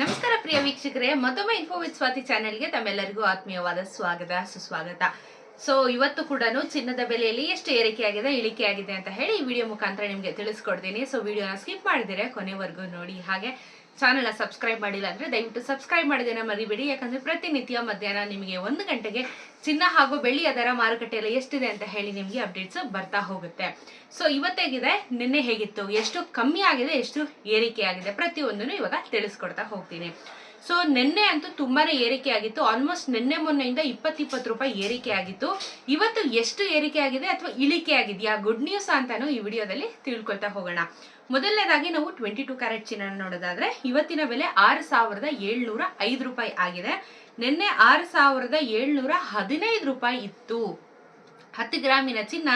ನಮಸ್ಕಾರ ಪ್ರಿಯ ವೀಕ್ಷಕರೇ ಮತ್ತೊಮ್ಮೆ ಇನ್ಫೋ ವಿತ್ ಸ್ವಾತಿ ಚಾನೆಲ್ಗೆ ತಮ್ಮೆಲ್ಲರಿಗೂ ಆತ್ಮೀಯವಾದ ಸ್ವಾಗತ ಸುಸ್ವಾಗತ. ಸೊ ಇವತ್ತು ಕೂಡ ಚಿನ್ನದ ಬೆಲೆಯಲ್ಲಿ ಎಷ್ಟು ಏರಿಕೆಯಾಗಿದೆ, ಇಳಿಕೆಯಾಗಿದೆ ಅಂತ ಹೇಳಿ ಈ ವಿಡಿಯೋ ಮುಖಾಂತರ ನಿಮಗೆ ತಿಳಿಸ್ಕೊಡ್ತೀನಿ. ಸೊ ವಿಡಿಯೋನ ಸ್ಕಿಪ್ ಮಾಡಿದರೆ ಕೊನೆವರೆಗೂ ನೋಡಿ. ಹಾಗೆ ಚಾನಲ್ನ ಸಬ್ಸ್ಕ್ರೈಬ್ ಮಾಡಿಲ್ಲ ಅಂದರೆ ದಯವಿಟ್ಟು ಸಬ್ಸ್ಕ್ರೈಬ್ ಮಾಡಿದೇನ ಮರಿಬೇಡಿ. ಯಾಕಂದರೆ ಪ್ರತಿನಿತ್ಯ ಮಧ್ಯಾಹ್ನ ನಿಮಗೆ ಒಂದು ಗಂಟೆಗೆ ಚಿನ್ನ ಹಾಗೂ ಬೆಳ್ಳಿ ಅದರ ಮಾರುಕಟ್ಟೆಯಲ್ಲಿ ಎಷ್ಟಿದೆ ಅಂತ ಹೇಳಿ ನಿಮಗೆ ಅಪ್ಡೇಟ್ಸ್ ಬರ್ತಾ ಹೋಗುತ್ತೆ. ಸೊ ಇವತ್ತೇಗಿದೆ, ನಿನ್ನೆ ಹೇಗಿತ್ತು? ಎಷ್ಟು ಕಮ್ಮಿ ಆಗಿದೆ, ಎಷ್ಟು ಏರಿಕೆ ಆಗಿದೆ ಪ್ರತಿಯೊಂದನ್ನು ಇವಾಗ ತಿಳಿಸ್ಕೊಡ್ತಾ ಹೋಗ್ತೀನಿ. ಸೊ ನಿನ್ನೆ ಅಂತೂ ತುಂಬಾನೇ ಏರಿಕೆ ಆಗಿತ್ತು. ಆಲ್ಮೋಸ್ಟ್ ನಿನ್ನೆ ಮೊನ್ನೆಯಿಂದ ಇಪ್ಪತ್ತಿಪ್ಪತ್ತು ರೂಪಾಯಿ ಏರಿಕೆ ಆಗಿತ್ತು. ಇವತ್ತು ಎಷ್ಟು ಏರಿಕೆ ಆಗಿದೆ ಅಥವಾ ಇಳಿಕೆ ಆಗಿದೆಯಾ? ಗುಡ್ ನ್ಯೂಸ್ ಅಂತಾನು ಈ ವಿಡಿಯೋದಲ್ಲಿ ತಿಳ್ಕೊಳ್ತಾ ಹೋಗೋಣ. ಮೊದಲನೇದಾಗಿ ನಾವು ಟ್ವೆಂಟಿ ಟು ಕ್ಯಾರೆಟ್ ಚಿನ್ನ ನೋಡೋದಾದ್ರೆ, ಇವತ್ತಿನ ಬೆಲೆ ಆರು ಸಾವಿರದ ಏಳ್ನೂರ ಐದು ರೂಪಾಯಿ ಆಗಿದೆ. ನಿನ್ನೆ ಆರು ಸಾವಿರದ ಏಳ್ನೂರ ಹದಿನೈದು ರೂಪಾಯಿ ಇತ್ತು. ಹತ್ತು ಗ್ರಾಮಿನ ಚಿನ್ನ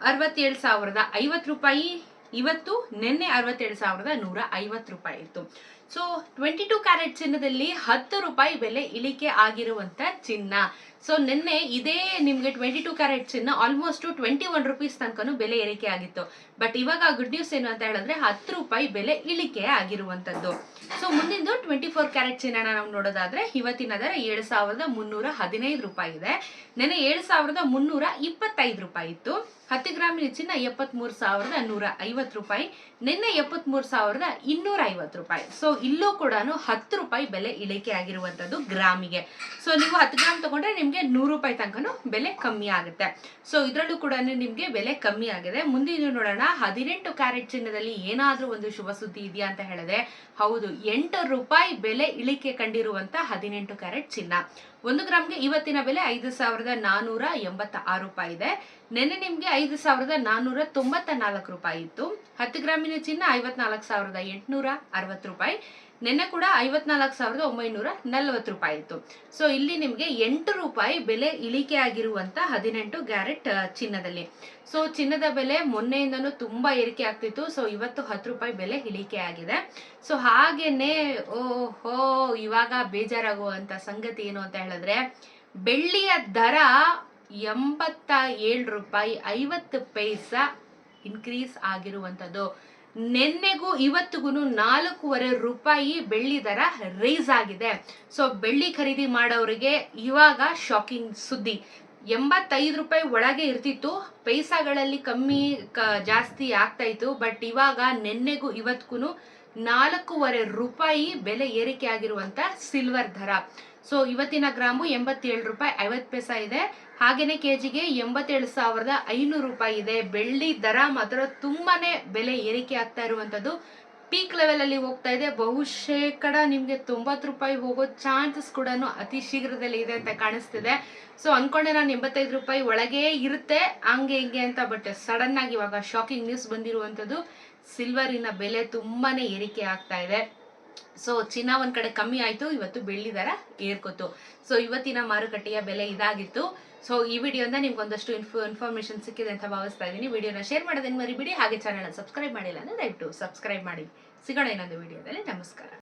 ಅರವತ್ತೇಳು ಸಾವಿರದ ಐವತ್ತು ರೂಪಾಯಿ. ಇವತ್ತು ನಿನ್ನೆ ಅರವತ್ತೆರಡು ಸಾವಿರದ ನೂರ ಐವತ್ತು ರೂಪಾಯಿ ಇತ್ತು. ಸೊ ಟ್ವೆಂಟಿ ಟು ಕ್ಯಾರೆಟ್ ಚಿನ್ನದಲ್ಲಿ ಹತ್ತು ರೂಪಾಯಿ ಬೆಲೆ ಇಳಿಕೆ ಆಗಿರುವಂತ ಚಿನ್ನ. ಸೊ ನಿನ್ನೆ ಇದೇ ನಿಮ್ಗೆ ಟ್ವೆಂಟಿ ಟು ಕ್ಯಾರೆಟ್ ಚಿನ್ನ ಆಲ್ಮೋಸ್ಟ್ ಟ್ವೆಂಟಿ ಒನ್ ರುಪೀಸ್ ತನಕನೂ ಬೆಲೆ ಏರಿಕೆ ಆಗಿತ್ತು. ಬಟ್ ಇವಾಗ ಗುಡ್ ನ್ಯೂಸ್ ಏನು ಅಂತ ಹೇಳಿದ್ರೆ ಹತ್ತು ರೂಪಾಯಿ ಬೆಲೆ ಇಳಿಕೆ ಆಗಿರುವಂತದ್ದು ಸೊ ಮುಂದಿಂದು ಟ್ವೆಂಟಿ ಫೋರ್ ಕ್ಯಾರೆಟ್ ಚಿನ್ನನ ನಾವು ನೋಡೋದಾದ್ರೆ ಇವತ್ತಿನ ದರ ಏಳು ಸಾವಿರದ ಮುನ್ನೂರ ಹದಿನೈದು ರೂಪಾಯಿ ಇದೆ. ನೆನೆ ಏಳು ಸಾವಿರದ ಮುನ್ನೂರ ಇಪ್ಪತ್ತೈದು ರೂಪಾಯಿ ಇತ್ತು. ಹತ್ತು ಗ್ರಾಮಿನ ಚಿನ್ನ ಎಪ್ಪತ್ಮೂರು ಸಾವಿರದ ನೂರ ಐವತ್ತು ರೂಪಾಯಿ, ನಿನ್ನೆ ಎಪ್ಪತ್ಮೂರು ಸಾವಿರದ ಇನ್ನೂರ ಐವತ್ತು ರೂಪಾಯಿ. ಸೊ ಇಲ್ಲೂ ಕೂಡ ಹತ್ತು ರೂಪಾಯಿ ಬೆಲೆ ಇಳಿಕೆ ಆಗಿರುವಂತದ್ದು ಗ್ರಾಮಿಗೆ. ಸೊ ನೀವು ಹತ್ತು ಗ್ರಾಮ್ ತಗೊಂಡ್ರೆ ನಿಮ್ಗೆ ನೂರು ರೂಪಾಯಿ ತನಕನೂ ಬೆಲೆ ಕಮ್ಮಿ ಆಗುತ್ತೆ. ಸೊ ಇದರಲ್ಲೂ ಕೂಡ ನಿಮ್ಗೆ ಬೆಲೆ ಕಮ್ಮಿ ಆಗಿದೆ. ಮುಂದಿನ ನೋಡೋಣ. ಹದಿನೆಂಟು ಕ್ಯಾರೆಟ್ ಚಿನ್ನದಲ್ಲಿ ಏನಾದರೂ ಒಂದು ಶುಭ ಸುದ್ದಿ ಇದೆಯಾ ಅಂತ ಹೇಳಿದ್ರೆ, ಹೌದು, ಎಂಟು ರೂಪಾಯಿ ಬೆಲೆ ಇಳಿಕೆ ಕಂಡಿರುವಂತ ಹದಿನೆಂಟು ಕ್ಯಾರೆಟ್ ಚಿನ್ನ. ಒಂದು ಗ್ರಾಮ್ಗೆ ಇವತ್ತಿನ ಬೆಲೆ ಐದು ಸಾವಿರದ ನಾನೂರ ಎಂಬತ್ತ ಆರು ರೂಪಾಯಿ ಇದೆ. ನಿನ್ನೆ ನಿಮ್ಗೆ ಐದು ಸಾವಿರದ ನಾನೂರ ತೊಂಬತ್ತ ನಾಲ್ಕು ರೂಪಾಯಿ ಇತ್ತು. ಹತ್ತು ಗ್ರಾಮಿನ ಚಿನ್ನ ಐವತ್ನಾಲ್ಕು ಸಾವಿರದ ಎಂಟುನೂರ ಅರವತ್ತು ರೂಪಾಯಿ. ನಿನ್ನೆ ಕೂಡ ಐವತ್ನಾಲ್ಕು ಸಾವಿರದ ಒಂಬೈನೂರ ನಲವತ್ತು ರೂಪಾಯಿ ಇತ್ತು. ಸೊ ಇಲ್ಲಿ ನಿಮಗೆ ಎಂಟು ರೂಪಾಯಿ ಬೆಲೆ ಇಳಿಕೆ ಆಗಿರುವಂತ ಹದಿನೆಂಟು ಗ್ಯಾರೆಟ್ ಚಿನ್ನದಲ್ಲಿ. ಸೊ ಚಿನ್ನದ ಬೆಲೆ ಮೊನ್ನೆಯಿಂದನೂ ತುಂಬಾ ಏರಿಕೆ ಆಗ್ತಿತ್ತು. ಸೊ ಇವತ್ತು ಹತ್ತು ರೂಪಾಯಿ ಬೆಲೆ ಇಳಿಕೆ ಆಗಿದೆ. ಸೊ ಹಾಗೇನೆ, ಓಹೋ, ಇವಾಗ ಬೇಜಾರಾಗುವಂತ ಸಂಗತಿ ಏನು ಅಂತ ಹೇಳಿದ್ರೆ, ಬೆಳ್ಳಿಯ ದರ ಎಂಬತ್ತ ಏಳು ರೂಪಾಯಿ ಐವತ್ತು ಪೈಸಾ ಇನ್ಕ್ರೀಸ್ ಆಗಿರುವಂತದ್ದು. ನಿನ್ನೆಗೂ ಇವತ್ತಿಗೂ ನಾಲ್ಕೂವರೆ ರೂಪಾಯಿ ಬೆಳ್ಳಿ ದರ ರೈಸ್ ಆಗಿದೆ. ಸೊ ಬೆಳ್ಳಿ ಖರೀದಿ ಮಾಡೋರಿಗೆ ಇವಾಗ ಶಾಕಿಂಗ್ ಸುದ್ದಿ. ಎಂಬತ್ತೈದು ರೂಪಾಯಿ ಒಳಗೆ ಇರ್ತಿತ್ತು. ಪೈಸಾಗಳಲ್ಲಿ ಕಮ್ಮಿ ಜಾಸ್ತಿ ಆಗ್ತಾ ಇತ್ತು. ಬಟ್ ಇವಾಗ, ನಿನ್ನೆಗೂ ಇವತ್ತಿಗೂ ನಾಲ್ಕೂವರೆ ರೂಪಾಯಿ ಬೆಲೆ ಏರಿಕೆ ಆಗಿರುವಂತ ಸಿಲ್ವರ್ ದರ. ಸೊ ಇವತ್ತಿನ ಗ್ರಾಮು ಎಂಬತ್ತೇಳು ರೂಪಾಯಿ ಐವತ್ತು ಪೈಸಾ ಇದೆ. ಹಾಗೇನೆ ಕೆಜಿಗೆ ಎಂಬತ್ತೇಳು ಸಾವಿರದ ಐನೂರು ರೂಪಾಯಿ ಇದೆ. ಬೆಳ್ಳಿ ದರ ಮಾತ್ರ ತುಂಬಾನೇ ಬೆಲೆ ಏರಿಕೆ ಆಗ್ತಾ ಇರುವಂತದ್ದು. ಪೀಕ್ ಲೆವೆಲ್ ಅಲ್ಲಿ ಹೋಗ್ತಾ ಇದೆ. ಬಹುಶೇಕಡ ನಿಮ್ಗೆ ತೊಂಬತ್ತು ರೂಪಾಯಿ ಹೋಗೋ ಚಾನ್ಸಸ್ ಕೂಡ ಅತಿ ಶೀಘ್ರದಲ್ಲಿ ಇದೆ ಅಂತ ಕಾಣಿಸ್ತಿದೆ. ಸೊ ಅನ್ಕೊಂಡೆ ನಾನು ಎಂಬತ್ತೈದು ರೂಪಾಯಿ ಒಳಗೆ ಇರುತ್ತೆ, ಹಂಗೆ ಹಿಂಗೆ ಅಂತ ಬಟ್ ಸಡನ್ ಆಗಿ ಇವಾಗ ಶಾಕಿಂಗ್ ನ್ಯೂಸ್ ಬಂದಿರುವಂತದ್ದು ಸಿಲ್ವರಿನ ಬೆಲೆ ತುಂಬಾನೇ ಏರಿಕೆ ಆಗ್ತಾ ಇದೆ. ಸೊ ಚಿನ್ನ ಒಂದ್ ಕಡೆ ಕಮ್ಮಿ ಆಯ್ತು, ಇವತ್ತು ಬೆಳ್ಳಿ ದರ ಏರ್ಕೋತು ಸೊ ಇವತ್ತಿನ ಮಾರುಕಟ್ಟೆಯ ಬೆಲೆ ಇದಾಗಿತ್ತು. ಸೊ ಈ ವಿಡಿಯೋನ ನಿಮ್ಗೆ ಒಂದಷ್ಟು ಇನ್ಫೋ ಇನ್ಫಾರ್ಮೇಶನ್ ಸಿಕ್ಕಿದೆ ಅಂತ ಭಾವಿಸ್ತಾ ಇದ್ದೀನಿ. ವಿಡಿಯೋನ ಶೇರ್ ಮಾಡೋದನ್ನ ಮರಿಬಿಡಿ. ಹಾಗೆ ಚಾನಲ್ ಸಬ್ಸ್ಕ್ರೈಬ್ ಮಾಡಿಲ್ಲ ಅಂದ್ರೆ ದಯವಿಟ್ಟು ಸಬ್ಸ್ಕ್ರೈಬ್ ಮಾಡಿ. ಸಿಗೋಣ ಇನ್ನೊಂದು ವಿಡಿಯೋದಲ್ಲಿ. ನಮಸ್ಕಾರ.